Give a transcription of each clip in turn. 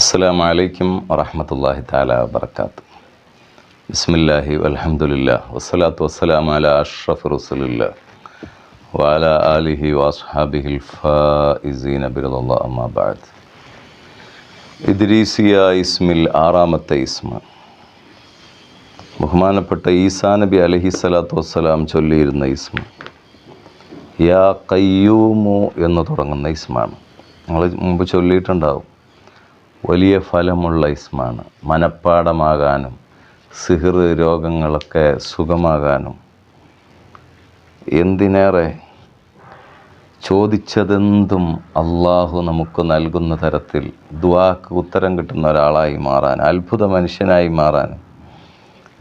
അസ്സാം വലൈക്കും വറഹമത്തല്ലാഹി താല വർക്കാത്ത് ബിസ്മില്ലാഹി അലഹമുല്ല വസ്സലാത്തു വസ്സലാം അല അഷ്റഫ് റസുലില്ല വാല അലിഹി വാസ്ഹാബിഹിൽ ഫീൻ അബിറുല്ലാ അമ്മാബാദ് ഇദ്രീസിയ ഇസ്മിൽ ആറാമത്തെ ഇസ്മ. ബഹുമാനപ്പെട്ട ഈസാ നബി അലഹി സ്വലാത്തു വസ്സലാം ചൊല്ലിയിരുന്ന ഇസ്മ. യാ കയ്യൂമു എന്ന് തുടങ്ങുന്ന ഇസ്മാണ്. നമ്മൾ മുമ്പ് ചൊല്ലിയിട്ടുണ്ടാവും. വലിയ ഫലമുള്ള ഇസ്മാണ്. മനപ്പാടമാകാനും സിഹിർ രോഗങ്ങളൊക്കെ സുഖമാകാനും. എന്തിനേറെ ചോദിച്ചതെന്തും അള്ളാഹു നമുക്ക് നൽകുന്ന തരത്തിൽ ദുവാക്ക് ഉത്തരം കിട്ടുന്ന ഒരാളായി മാറാൻ അത്ഭുത മനുഷ്യനായി മാറാൻ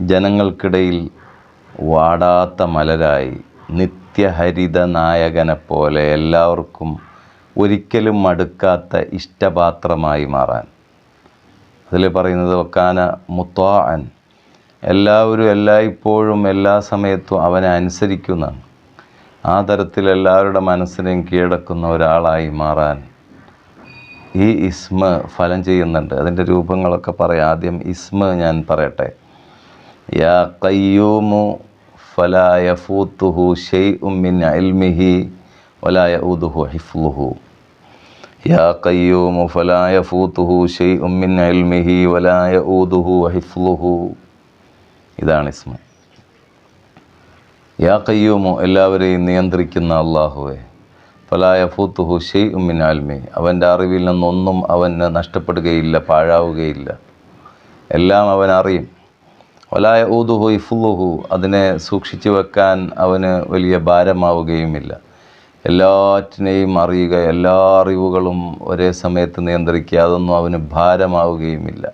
ജനങ്ങൾക്കിടയിൽ വാടാത്ത മലരായി നിത്യഹരിത നായകനെ പോലെ എല്ലാവർക്കും ഒരിക്കലും മടുക്കാത്ത ഇഷ്ടപാത്രമായി മാറാൻ. അതിൽ പറയുന്നത് വക്കാന മുത്താൻ എല്ലാവരും എല്ലായ്പ്പോഴും എല്ലാ സമയത്തും അവനെ അനുസരിക്കുന്നതാണ്. ആ തരത്തിൽ എല്ലാവരുടെ മനസ്സിനെയും കീഴടക്കുന്ന ഒരാളായി മാറാൻ ഈ ഇസ്മ ഫലം ചെയ്യുന്നുണ്ട്. അതിന്റെ രൂപങ്ങളൊക്കെ പറയാം. ആദ്യം ഇസ്മ ഞാൻ പറയട്ടെ. യാ കയ്യൂമു ഫലായ ഫൂത്തുഹു ഷെയ് ഉമ്മിൻ അൽമിഹി വലാ യഊദുഹു ഹിഫ്ലുഹു. യാ കയ്യൂമു فلا يفوته شيء من علمه ولا യഊദുഹു ഹിഫ്ലുഹു ഇതാണ് ഇസ്മ. യാ കയ്യൂമു എല്ലാവരെയും നിയന്ത്രിക്കുന്ന അള്ളാഹുവെ ഫലായ ഫൂത്തുഹു ഷെയ് ഉമ്മിൻ ആൽമി അവന്റെ അറിവിൽ നിന്നൊന്നും അവന് നഷ്ടപ്പെടുകയില്ല പാഴാവുകയില്ല. എല്ലാം അവൻ അറിയും. വലായ ഊതുഹു ഇഫുലുഹു അതിനെ സൂക്ഷിച്ചു വെക്കാൻ അവന് വലിയ ഭാരമാവുകയുമില്ല. എല്ലാറ്റിനെയും അറിയുക എല്ലാ അറിവുകളും ഒരേ സമയത്ത് നിയന്ത്രിക്കുക അതൊന്നും അവന് ഭാരമാവുകയുമില്ല.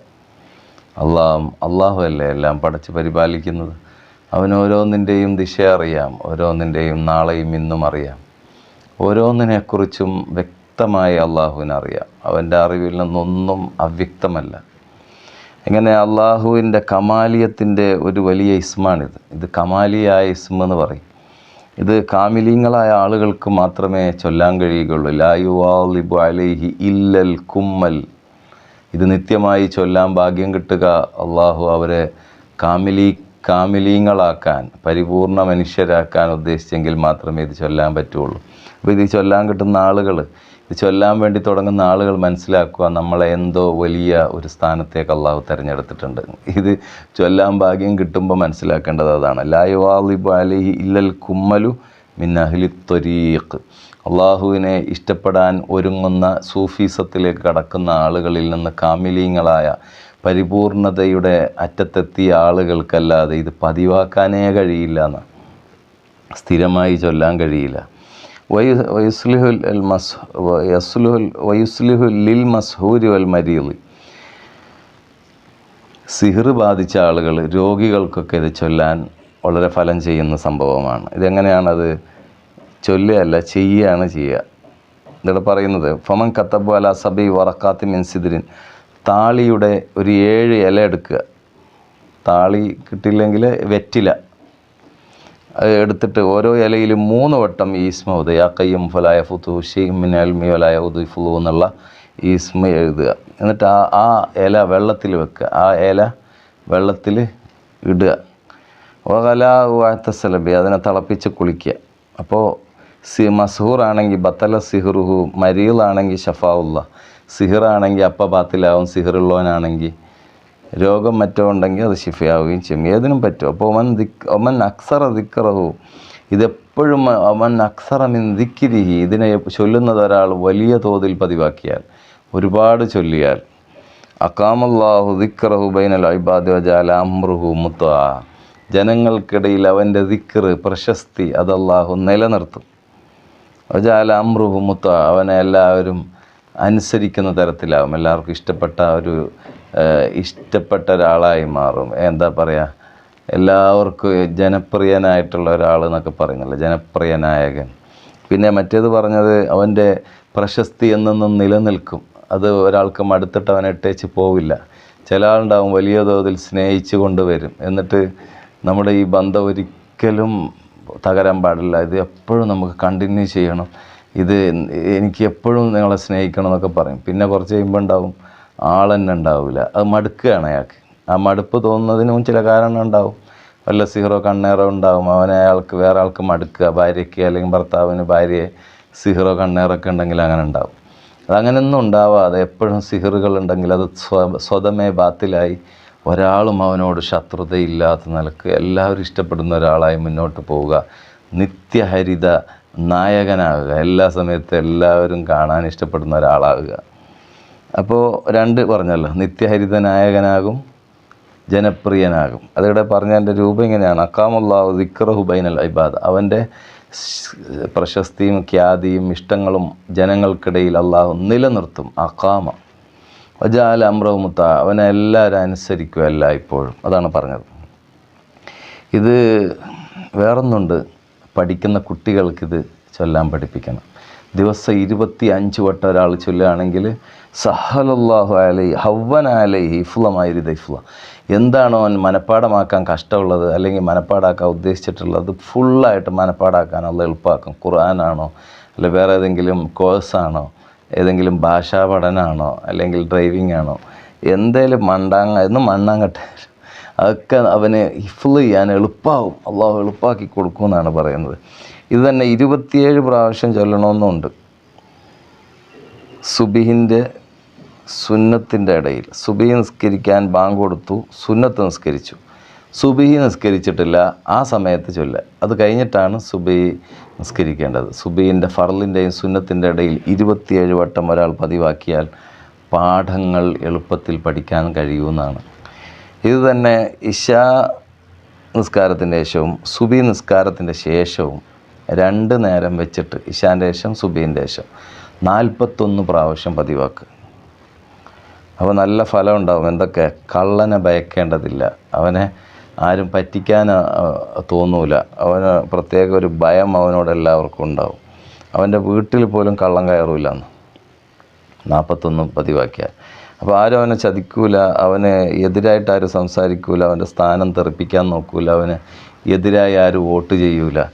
അള്ളാഹ് അള്ളാഹു അല്ലേ എല്ലാം പടച്ച് പരിപാലിക്കുന്നത്? അവൻ ഓരോന്നിന്റെയും ദിശ അറിയാം ഓരോന്നിന്റെയും നാളെയും ഇന്നും അറിയാം. ഓരോന്നിനെക്കുറിച്ചും വ്യക്തമായി അള്ളാഹുവിനറിയാം. അവന്റെ അറിവിൽ നിന്നൊന്നും അവ്യക്തമല്ല. ഇങ്ങനെ അള്ളാഹുവിന്റെ കമാലിയത്തിന്റെ ഒരു വലിയ ഇസ്മാണിത്? ഇത് കമാലിയായ ഇസ്മെന്ന് പറയും. ഇത് കാമിലീങ്ങളായ ആളുകൾക്ക് മാത്രമേ ചൊല്ലാൻ കഴിയുകയുള്ളൂ. ലായുവാലിബു അലൈഹി ഇല്ലൽ കുമ്മൽ. ഇത് നിത്യമായി ചൊല്ലാൻ ഭാഗ്യം കിട്ടുക അള്ളാഹു അവരെ കാമിലി കാമിലീങ്ങളാക്കാൻ പരിപൂർണ മനുഷ്യരാക്കാൻ ഉദ്ദേശിച്ചെങ്കിൽ മാത്രമേ ഇത് ചൊല്ലാൻ പറ്റുള്ളൂ. അപ്പോൾ ഇത് ചൊല്ലാൻ കിട്ടുന്ന ആളുകൾ ചൊല്ലാൻ വേണ്ടി തുടങ്ങുന്ന ആളുകൾ മനസ്സിലാക്കുക നമ്മളെ എന്തോ വലിയ ഒരു സ്ഥാനത്തേക്ക് അള്ളാഹു തിരഞ്ഞെടുത്തിട്ടുണ്ട്. ഇത് ചൊല്ലാൻ ഭാഗ്യം കിട്ടുമ്പോൾ മനസ്സിലാക്കേണ്ടത് അതാണ്. ലായുവാലിബു അലഹി ഇല്ലൽ കുമ്മലു മിൻ അഹ്ലി ത്വരീഖ്. അള്ളാഹുവിനെ ഇഷ്ടപ്പെടാൻ ഒരുങ്ങുന്ന സൂഫീസത്തിലേക്ക് കടക്കുന്ന ആളുകളിൽ നിന്ന് കാമിലീങ്ങളായ പരിപൂർണതയുടെ അറ്റത്തെത്തിയ ആളുകൾക്കല്ലാതെ ഇത് പതിവാക്കാനേ കഴിയില്ല എന്ന് സ്ഥിരമായി ചൊല്ലാൻ കഴിയില്ല. വയുസ്ലിഹുൽ അൽ മസ് യസ്ലുഹുൽ വയുസ്ലിഹുൽ ലിൽ മസ്ഹൂരി വൽ മരീദ്. സിഹിർ ബാധിച്ച ആളുകൾ രോഗികൾക്കൊക്കെ ഇത് ചൊല്ലാൻ വളരെ ഫലം ചെയ്യുന്ന സംഭവമാണ്. ഇതെങ്ങനെയാണത്? ചൊല്ലുകയല്ല ചെയ്യുകയാണ് ചെയ്യുക. ഇതിവിടെ പറയുന്നത് ഫമൻ കത്തബ് അല സബി വറക്കാത്തി മിൻസിദിരിൻ താളിയുടെ ഒരു ഏഴ് ഇല എടുക്കുക. താളി കിട്ടില്ലെങ്കിൽ വെറ്റില. എടുത്തിട്ട് ഓരോ ഇലയിലും മൂന്ന് വട്ടം ഈസ്മ ഉദയ കയ്യം ഫലായ ഫുത്തു ഷെയ്മിൻ അൽമി വലായ ഉദുഫുലു എന്നുള്ള ഈസ്മ എഴുതുക. എന്നിട്ട് ആ ആ ഇല വെള്ളത്തിൽ വെക്കുക. ആ ഇല വെള്ളത്തിൽ ഇടുക. വകല വാഴ്ത്തസലബി അതിനെ തിളപ്പിച്ച് കുളിക്കുക. അപ്പോൾ സി മസൂർ ആണെങ്കിൽ ബത്തല സിഹുറുഹു മരീലാണെങ്കിൽ ഷഫാവുള്ള സിഹിറാണെങ്കിൽ അപ്പ ബാത്തിലാവും സിഹിറുള്ളവനാണെങ്കിൽ രോഗം മറ്റോ ഉണ്ടെങ്കിൽ അത് ശിഫയാവുകയും ചെയ്യും. ഏതിനും പറ്റും. അപ്പോൾ ഒമൻ ദിക് ഒമൻ അക്സറ ദിക്കറഹു ഇതെപ്പോഴും അവൻ അക്സറമിൻ ദിക്കിരിഹി ഇതിനെ ചൊല്ലുന്നത് ഒരാൾ വലിയ തോതിൽ പതിവാക്കിയാൽ ഒരുപാട് ചൊല്ലിയാൽ. അക്കാമല്ലാഹു ദിക്കറഹു ബൈനൽ ഐബാദ് വജാല അമ്രുഹു മുത്ത ജനങ്ങൾക്കിടയിൽ അവന്റെ ദിക്കറ് പ്രശസ്തി അത് നിലനിർത്തും. വജാല അമ്രുഹു മുത്ത അവനെ എല്ലാവരും അനുസരിക്കുന്ന തരത്തിലാവും. എല്ലാവർക്കും ഇഷ്ടപ്പെട്ട ഒരു ഇഷ്ടപ്പെട്ട ഒരാളായി മാറും. എന്താ പറയുക എല്ലാവർക്കും ജനപ്രിയനായിട്ടുള്ള ഒരാൾ എന്നൊക്കെ പറയുന്നില്ല ജനപ്രിയ നായകൻ. പിന്നെ മറ്റേത് പറഞ്ഞത് അവന്റെ പ്രശസ്തി എന്നൊന്നും നിലനിൽക്കും. അത് ഒരാൾക്ക് മടുത്തിട്ട് അവനെ ഇട്ടേച്ച് പോവില്ല. ചില ആളുണ്ടാവും വലിയ തോതിൽ സ്നേഹിച്ചു കൊണ്ടുവരും എന്നിട്ട് നമ്മുടെ ഈ ബന്ധം ഒരിക്കലും തകരാൻ പാടില്ല. ഇത് എപ്പോഴും നമുക്ക് കണ്ടിന്യൂ ചെയ്യണം. ഇത് എനിക്ക് എപ്പോഴും നിങ്ങളെ സ്നേഹിക്കണം എന്നൊക്കെ പറയും. പിന്നെ കുറച്ച് കഴിയുമ്പോൾ ഉണ്ടാവും ആളെന്നെ ഉണ്ടാവില്ല അത് മടുക്കുകയാണ് അയാൾക്ക്. ആ മടുപ്പ് തോന്നുന്നതിനും ചില കാരണം ഉണ്ടാവും. വല്ല സിഹറോ കണ്ണേറോ ഉണ്ടാവും. അവനെ അയാൾക്ക് വേറെ ആൾക്ക് മടുക്കുക. ഭാര്യയ്ക്ക് അല്ലെങ്കിൽ ഭർത്താവിന് ഭാര്യയെ സിഹറോ കണ്ണേറൊക്കെ ഉണ്ടെങ്കിൽ അങ്ങനെ ഉണ്ടാവും. അതങ്ങനെയൊന്നും ഉണ്ടാവാതെ എപ്പോഴും സിഹറുകൾ ഉണ്ടെങ്കിൽ അത് സ്വ സ്വതമേ ബാത്തിലായി ഒരാളും അവനോട് ശത്രുതയില്ലാത്ത നിലയ്ക്ക് എല്ലാവരും ഇഷ്ടപ്പെടുന്ന ഒരാളായി മുന്നോട്ട് പോവുക. നിത്യഹരിത നായകനാകുക. എല്ലാ സമയത്തും എല്ലാവരും കാണാൻ ഇഷ്ടപ്പെടുന്ന ഒരാളാകുക. അപ്പോൾ രണ്ട് പറഞ്ഞല്ലോ നിത്യഹരിത നായകനാകും ജനപ്രിയനാകും. അതിവിടെ പറഞ്ഞതിന്റെ രൂപം ഇങ്ങനെയാണ്. അക്കാമുല്ലാഹു ദിക്റഹു ബൈനൽ ഇബാദ്. അവന്റെ പ്രശസ്തിയും ഖ്യാതിയും ഇഷ്ടങ്ങളും ജനങ്ങൾക്കിടയിൽ അള്ളാഹു നിലനിർത്തും. അക്കാമ വജാല അമ്രവുമുത്ത അവനെ എല്ലാവരും അനുസരിക്കും എല്ലാ ഇപ്പോഴും അതാണ് പറഞ്ഞത്. ഇത് വേറൊന്നുണ്ട്. പഠിക്കുന്ന കുട്ടികൾക്കിത് ചൊല്ലാൻ പഠിപ്പിക്കണം. ദിവസം ഇരുപത്തി അഞ്ച് വട്ടം ഒരാൾ ചൊല്ലുകയാണെങ്കിൽ സഹലല്ലാഹു അലൈ ഹവ്വൻ അലൈ ഹിഫ്ലമായിരി ദൈഫ്ല. എന്താണോ അവൻ മനപ്പാടമാക്കാൻ കഷ്ടമുള്ളത്? അല്ലെങ്കിൽ മനപ്പാടാക്കാൻ ഉദ്ദേശിച്ചിട്ടുള്ളത്? ഫുള്ളായിട്ട് മനപ്പാടാക്കാൻ എളുപ്പമാക്കും ഖുർആനാണോ? അല്ലെ വേറെ ഏതെങ്കിലും കോഴ്സാണോ? ഏതെങ്കിലും ഭാഷാ പഠനമാണോ അല്ലെങ്കിൽ ഡ്രൈവിംഗ് ആണോ എന്തേലും മണ്ടാങ്ങ എന്ന് മണ്ണാങ്കട്ടെ അതൊക്കെ അവന് ഹിഫ്ല് ചെയ്യാൻ എളുപ്പമാവും അള്ളാഹു എളുപ്പമാക്കി കൊടുക്കുമെന്നാണ് പറയുന്നത്. ഇത് തന്നെ ഇരുപത്തിയേഴ് പ്രാവശ്യം ചൊല്ലണമെന്നുണ്ട് സുബിഹിന്റെ സുന്നത്തിന്റെ ഇടയിൽ. സുബിഹി നിസ്കരിക്കാൻ ബാങ്ക് കൊടുത്തു സുന്നത്ത് നിസ്കരിച്ചു. സുബിഹി നിസ്കരിച്ചിട്ടില്ല ആ സമയത്ത് ചൊല്ല. അത് കഴിഞ്ഞിട്ടാണ് സുബിഹി നിസ്കരിക്കേണ്ടത്. സുബിഹിന്റെ ഫർലിന്റെയും സുന്നത്തിന്റെ ഇടയിൽ ഇരുപത്തിയേഴ് വട്ടം ഒരാൾ പതിവാക്കിയാൽ പാഠങ്ങൾ എളുപ്പത്തിൽ പഠിക്കാൻ കഴിയുമെന്നാണ് ഇത് തന്നെ ഇഷ നിസ്കാരത്തിന്റെ ശേഷവും സുബി നിസ്കാരത്തിന്റെ ശേഷവും രണ്ട് നേരം വെച്ചിട്ട് ഇഷാന്റെ ശേഷം സുബീന്റെ ശേഷം. നാൽപ്പത്തൊന്ന് പ്രാവശ്യം പതിവാക്ക്. അപ്പോൾ നല്ല ഫലം ഉണ്ടാവും. എന്തൊക്കെ? കള്ളനെ ഭയക്കേണ്ടതില്ല. അവനെ ആരും പറ്റിക്കാൻ തോന്നൂല. അവന് പ്രത്യേക ഒരു ഭയം അവനോട് എല്ലാവർക്കും ഉണ്ടാവും. അവന്റെ വീട്ടിൽ പോലും കള്ളം കയറൂല എന്ന് നാൽപ്പത്തൊന്ന് പതിവാക്കിയാൽ. അപ്പോൾ ആരും അവനെ ചതിക്കൂല. അവന് എതിരായിട്ട് ആരും സംസാരിക്കൂല. അവന്റെ സ്ഥാനം തെറിപ്പിക്കാൻ നോക്കൂല. അവന് എതിരായി ആരും വോട്ട് ചെയ്യൂല.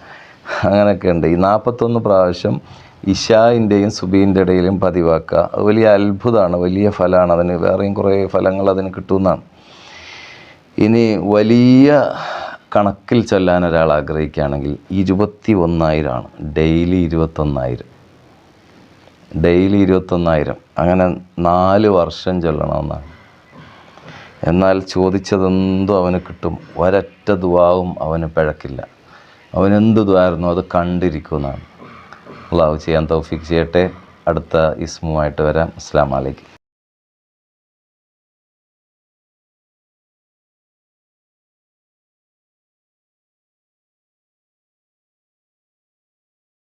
അങ്ങനെയൊക്കെ ഉണ്ട് ഈ നാൽപ്പത്തൊന്ന് പ്രാവശ്യം ഇഷായിന്റെയും സുബീന്റെ ഇടയിലും പതിവാക്കുക. അത് വലിയ അത്ഭുതമാണ് വലിയ ഫലമാണ്. അതിന് വേറെയും കുറേ ഫലങ്ങൾ അതിന് കിട്ടുമെന്നാണ്. ഇനി വലിയ കണക്കിൽ ചൊല്ലാൻ ഒരാൾ ആഗ്രഹിക്കുകയാണെങ്കിൽ ഇരുപത്തി ഒന്നായിരമാണ് ഡെയിലി ഇരുപത്തൊന്നായിരം. ഡെയിലി ഇരുപത്തൊന്നായിരം. അങ്ങനെ നാല് വർഷം ചൊല്ലണമെന്നാണ്. എന്നാൽ ചോദിച്ചതെന്തും അവന് കിട്ടും. ഒരൊറ്റ ദുവാവും അവന് പിഴക്കില്ല. അവനെന്ത് ദ്വാരുന്നു അത് കണ്ടിരിക്കുമെന്നാണ്. അള്ളാഹു ചെയ്യാൻ തൗഫീക്ക് ചെയ്യട്ടെ. അടുത്ത ഇസ്മുമായിട്ട് വരാം. അസ്സാം വലൈക്കും